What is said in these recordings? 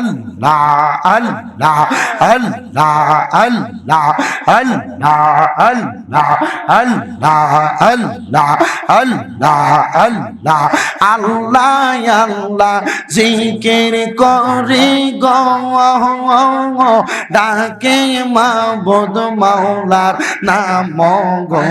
আল্লাহ আল্লাহ আল্লাহ আল্লাহ আল্লাহ আল্লাহ আল্লাহ আল্লাহ আল্লাহ আল্লাহ আল্লাহ আল্লাহ জিকির করি গো ডাকে মাবুদ মাওলার নাম গো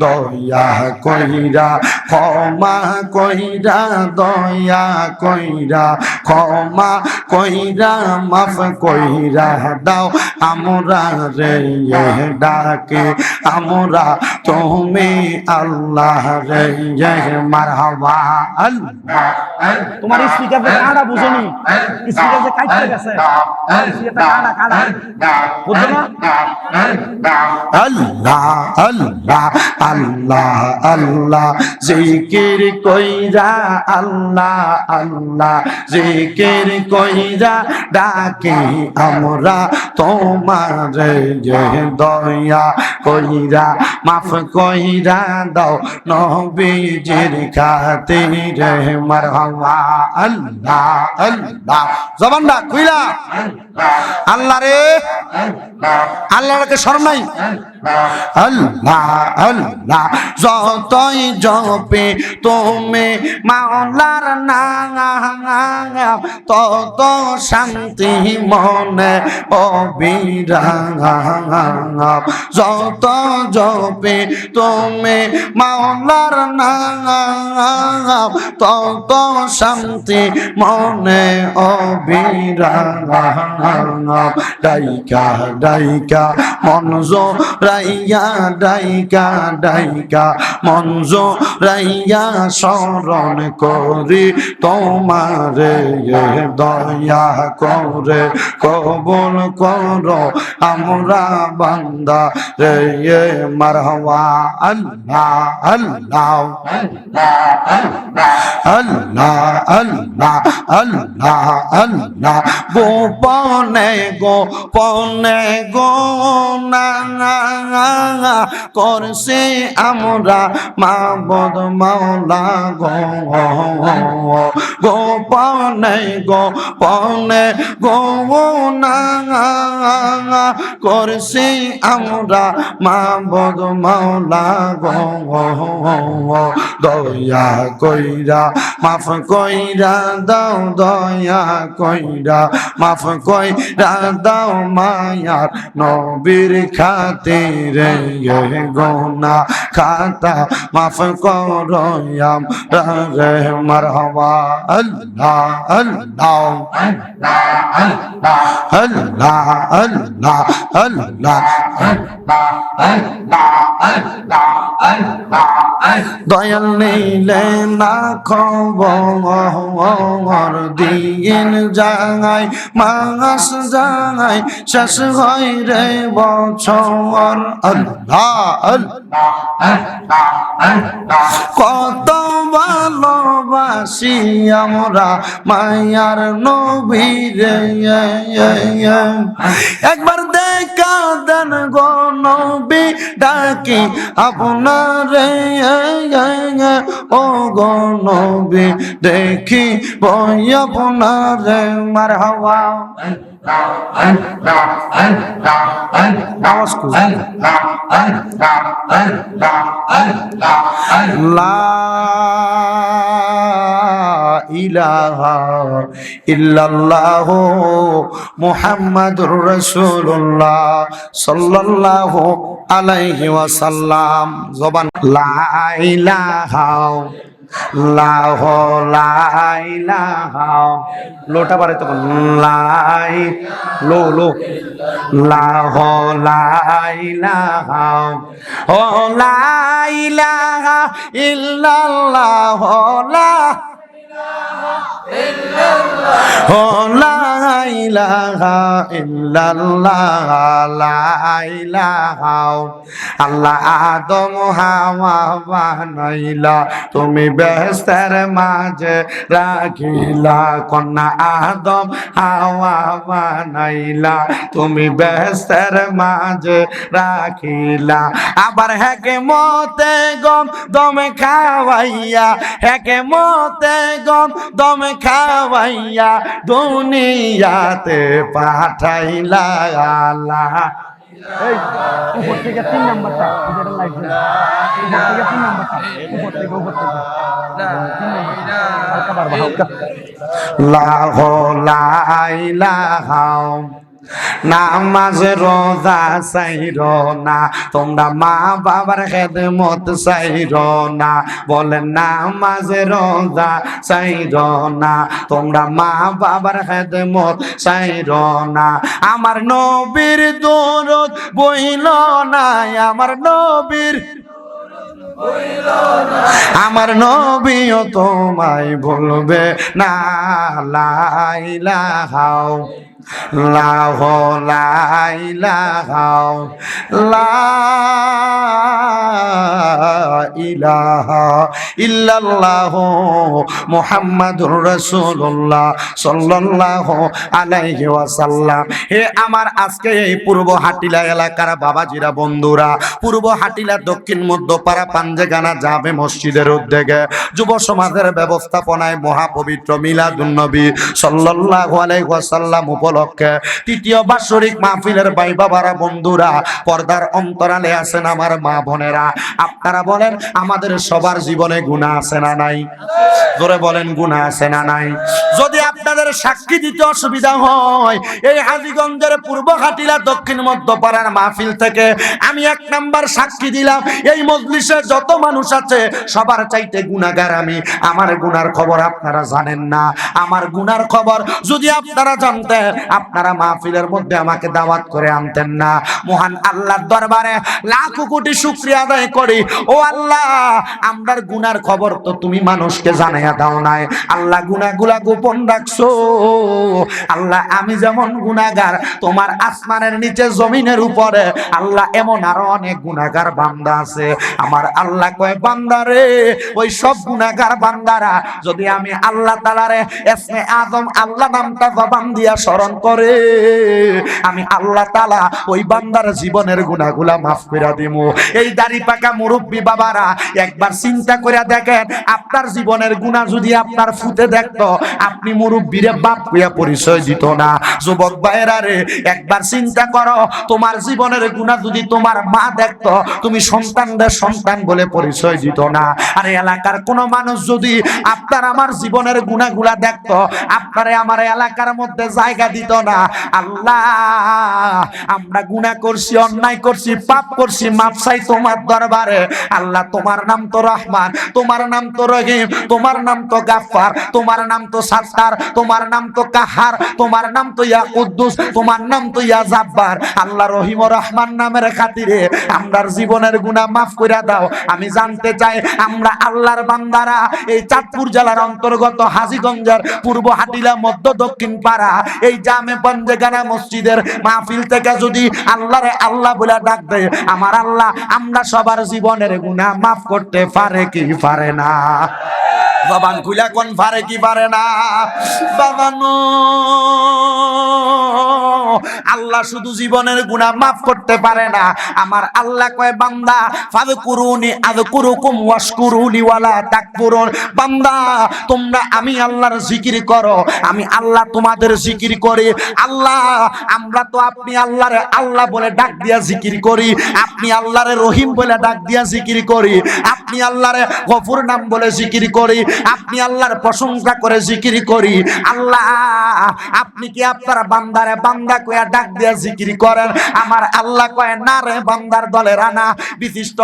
দয়া কইরা ক্ষমা কইরা দয়া কইরা ক্ষমা কইরা মাফ কইরা দাও। আমরা রে ডাকে আমরা তুমি আল্লাহ রে মারহাবা। আল্লাহ তোমার স্পিকার যে কাঁড়া বুঝনি? স্পিকার যে কাটতে গেছে। কাঁড়া কাঁড়া বুঝছ না? আল্লাহ আল্লাহ আল্লাহ আল্লাহ জিকির কইরা আল্লাহ আল্লাহ জিকির কইরা ডাকি, আমরা তোমার যে দয়া কইরা মাফ কইরা দাও নবীজির খাতিরে হওয়া আল্লাহ আল্লাহ। জবানটা কইরা আল্লাহ রে। আল্লাহকে শরম নাই? আল্লাহ আল্লাহ, যতই জপে তুমি মাওলার নাম, তত শান্তি মনে অবিরাম। যত জপে তুমি মাওলার নাম, তত শান্তি মনে অবিরাম। ডাইকা ডাইকা মনজ রাইয়া ডাইকা ডাইকা মনজ রাইয়া শরণ করি তোমারে দয়া করে কবল কর আমরা বান্দা রে মারহওয়া আল্লাহ আল্লাহ আল্লাহ আল্লাহ আল্লাহ আল্লাহ গোপনে গোপনে গো না করছে আমরা মাবদ মাওলা গো গোপনে গোপনে গো না করছে আমরা মাবদ মাওলা গো, দয়া কইরা, মাফ কইরা, দাও দয়া কইরা, মাফ কইরা দাও মায়ার নবীর খাতিরে গোনা খাতা মাফ করয়াম রে মারহাবা। আল্লাহ আল্লাহ আল্লাহ আল্লাহ আল্লাহ, দয়াল নিলে না খবর দিন যাই মাস যাই শেষ হয় বছর। আল্লাহ কত ভালোবাসি আমরা মায়ার নবীরে একবার দেখা দেন গো নবী, ডাকি আপনারে। ও গো নবী, দেখি বই আপনারে মার হওয়া আওয়াজ ইলাহা ইল্লাল্লাহ মুহাম্মাদুর রাসূলুল্লাহ সাল্লাল্লাহু আলাইহি ওয়াসাল্লাম। জবান লা ইলাহা লাহ লাই লাহাও। লোটা পারে তখন, লাই, লো লো। লাহ লাই লাহাও। ও লাই লাহা ইল্লাল্লাহ, লা তুমি বেহেস্তের মাঝে রাখিলা কন্যা আদম হাওয়া বানাইলা তুমি বেহেস্তের মাঝে রাখিলা আবার হেকে মতে গম দমে খাওয়াইয়া হেকে মতে গম দমে খাওয়াইয়া দুনিয়াতে পাঠাইলা আল্লাহ। এই উপর থেকে তিন নাম্বারটা যেটা লাইট উপর থেকে তিন নাম্বারটা উপর থেকে উপর থেকে। তিন নাম্বারটা হালকা। নামাজ রোজা সাইর না, তোমরা মা বাবার খেদমত সাইর না, বলেন নামাজ রোজা না, তোমরা মা বাবার খেদমত সাইর না। আমার নবীর দরদ বইল না আমার নবীর আমার নবীও তোমায় ভুলবে না লাহ লাইলাহাও লা ইলাহা ইল্লাল্লাহ মুহাম্মাদুর রাসূলুল্লাহ। সাল্লাল্লাহু আলাইহি ওয়াসাল্লাম। হে আমার আজকে এই পূর্ব হাটিলা এলাকার বাবাজিরা বন্ধুরা, পূর্ব হাটিলা দক্ষিণ মধ্যপাড়া পাঞ্জেগানা যাবে, মসজিদের উদ্যোগে যুব সমাজের ব্যবস্থাপনায় মহাপবিত্র মিলাদুন্নবী সাল্লাল্লাহু আলাইহি ওয়াসাল্লাম উপলক্ষে তৃতীয় বাৎসরিক মাহফিলের ভাই বাবারা, বন্ধুরা, পর্দার অন্তরালে আছেন আমার মা বোনেরা। আপনারা বলেন, আমাদের সবার জীবনে গুনাহ আছে না নাই? জোরে বলেন, গুনাহ আছে না নাই? যদি আপনাদের সাক্ষী দিতে অসুবিধা হয়, এই হাজীগঞ্জের পূর্ব হাটিলা দক্ষিণ মধ্যপাড়ার মাহফিল থেকে আমি এক নাম্বার সাক্ষী দিলাম। এই মজলিসে যত মানুষ আছে, সবার চাইতে গুনাহগার আমি। আমার গুনার খবর আপনারা জানেন না। আমার গুনার খবর যদি আপনারা জানতেন আপনারা মাহফিলের মধ্যে আমাকে দাওয়াত করে আনতেন না। মহান আল্লাহর দরবারে লাখো কোটি শুকরিয়া আদায় করি। ও আল্লাহ, আমরার গুনার খবর তো তুমি মানুষকে জানাইয়া দাও নাই। আল্লাহ গুনাগুলা গোপন রাখছো। আল্লাহ, আমি যেমন গুনাগার তোমার আসমানের নিচে জমিনের উপরে। আল্লাহ, এমন আরও অনেক গুনাগার বান্দা আছে। আমার আল্লাহ কয় বান্দারে ওই সব গুনাগার বান্দারা, যদি আমি আল্লাহ তালারে এসমে আদম আল্লাহ নামটা জবান দিয়া স্মরণ করে। আমি আল্লাহ তালা ওই বান্দার জীবনের গুনাগুলা মাফ করে দিব এই দাড়ি পাকা মুরব্বী বাবারা, একবার চিন্তা করে দেখেন, আপনার জীবনের গুণা যদি আপনার ফুতে দেখতো, আপনি মুরব্বীরে বাপ হইয়া পরিচয় দিত না। যুবক ভাইরা রে, একবার চিন্তা করো, তোমার জীবনের গুণা যদি তোমার মা দেখতো, তুমি সন্তানদের সন্তান বলে পরিচয় দিত না। আর এলাকার কোন মানুষ যদি আপনার আমার জীবনের গুণাগুলা দেখতো, আপনারে আমার এলাকার মধ্যে জায়গা দিত না। আল্লাহ, আমরা গুনাহ করছি, অন্যায় করছি, পাপ করছি, মাপ চাই তোমার দরবারে। আল্লাহ, তোমার নাম তো রহমান, তোমার নাম তো রহিম, তোমার নাম তো গাফফার, তোমার নাম তো সাত্তার, তোমার নাম তো কাহার, তোমার নাম তো ইয়া কুদ্দুস, তোমার নাম তো ইয়া জাব্বার। আল্লাহ, রহিম রহমান নামের খাতিরে আমরার জীবনের গুনাহ মাফ করে দাও। আমি জানতে চাই, আমরা আল্লাহর বান্দারা এই চাঁদপুর জেলার অন্তর্গত হাজীগঞ্জের পূর্ব হাটিলা, মধ্য দক্ষিণ পাড়া, এই জামে পঞ্জেগানা মসজিদের মাহফিল থেকে যদি আল্লাহ রে আল্লাহ বলে ডাক দেয়, আমার আল্লাহ, আমরা সবার জীবনের গুনা মাফ করতে পারে কি পারে না? বাবান খুলা কোন পারে কি পারে না? বাবানো। আল্লাহ শুধু জীবনের গুনাহ মাফ করতে পারে না। আমার আল্লাহ কয়, বান্দা, ফাযকুরুনি আযকুরুকুম ওয়াশকুরুনি ওয়ালা তাকফুরুন। বান্দা, তোমরা আমি আল্লাহর জিকির করো, আমি আল্লাহ তোমাদের জিকির করি। আল্লাহ, আমরা তো আপনি আল্লাহরে আল্লাহ বলে ডাক দিয়া জিকির করি, আপনি আল্লাহরে রহিম বলে ডাক দিয়া জিকির করি, আপনি আল্লাহরে গফুর নাম বলে জিকির করি, আপনি আল্লাহর প্রশংসা করে জিকির করি। আল্লাহ, আপনি কি আপনার বান্দারে বান্দা কইয়া ডাক দিয়া জিকির করেন। আমার আল্লাহ কয়, না রে বান্দার দলে রানা, বিশিষ্ট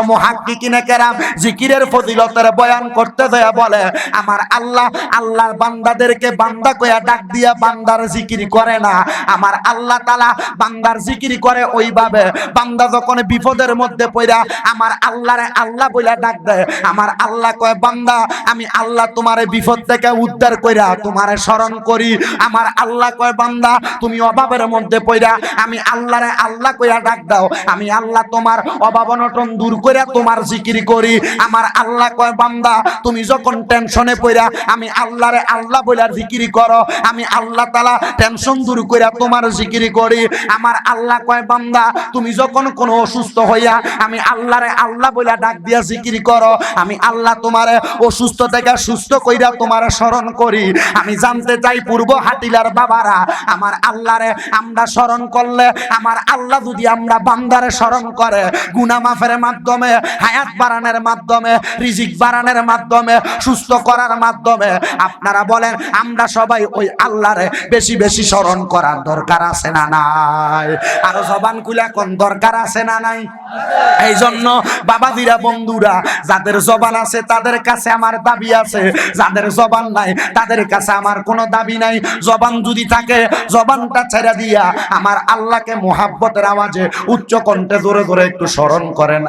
কেরাম, জিকিরের ফজিলতের বয়ান করতে দেয়া বলে, আমার আল্লাহ, আল্লাহর বান্দাদেরকে বান্দা কইয়া ডাক দিয়া বান্দার জিকির করে না। আমার আল্লাহ তালা বান্দার জিকির করে ওইভাবে। বান্দা যখন বিপদের মধ্যে পড়া আমার আল্লাহরে আল্লাহ বইলা ডাক দেয়, আমার আল্লাহ কয়, বান্দা, আমি আল্লাহ তোমার বিপদ থেকে উদ্ধার কইরা তোমারে স্মরণ করি। আমার আল্লাহ কয়, বান্দা, তুমি অভাবের মধ্যে পড়া আমি আল্লাহরে আল্লাহ কইয়া ডাক দাও। আমি আল্লাহ তোমার অভাব অনটন দূর কইরা তোমার জিকির করি। আমার আল্লাহ কয়, বান্দা, তুমি যখন টেনশনে পড়া আমি আল্লাহরে আল্লাহ বইলা জিকির করো, আমি আল্লাহ তালা টেনশন দূর কইরা তোমার জিকির করি। আমার আল্লাহ কয়, বান্দা, তুমি যখন কোনো অসুস্থ হইয়া আমি আল্লাহরে আল্লাহ বইলা ডাক দিয়া জিকির করো, আমি আল্লাহ তোমারে অসুস্থ থেকে সুস্থ কইরা তোমার স্মরণ করি। আমি জানতে চাই পূর্ব হাটিলার বাবারা, আমার আল্লাহরে আমরা স্মরণ করলে, আমার আল্লাহ যদি আমরা বান্দারে স্মরণ করে গুনা মাফের মাধ্যমে, হায়াত বাড়ানোর মাধ্যমে, রিজিক বাড়ানোর মাধ্যমে, সুস্থ করার মাধ্যমে, আপনারা বলেন, আমরা সবাই ওই আল্লাহরে বেশি বেশি স্মরণ করার দরকার আছে না নাই? আরও জবান কুলা কোন দরকার আছে না নাই? এই জন্য বাবাদিরা বন্ধুরা, যাদের জবান আছে, তাদের কাছে আমার দাবি আছে। যাদের জবান নাই, তাদের কাছে আমার কোনো দাবি নাই। জবান যদি থাকে, জবানটা ছেড়ে দিয়া আমার আল্লাহকে মোহাব্বতের আওয়াজে উচ্চ কণ্ঠে জোরে জোরে একটু স্মরণ করেন।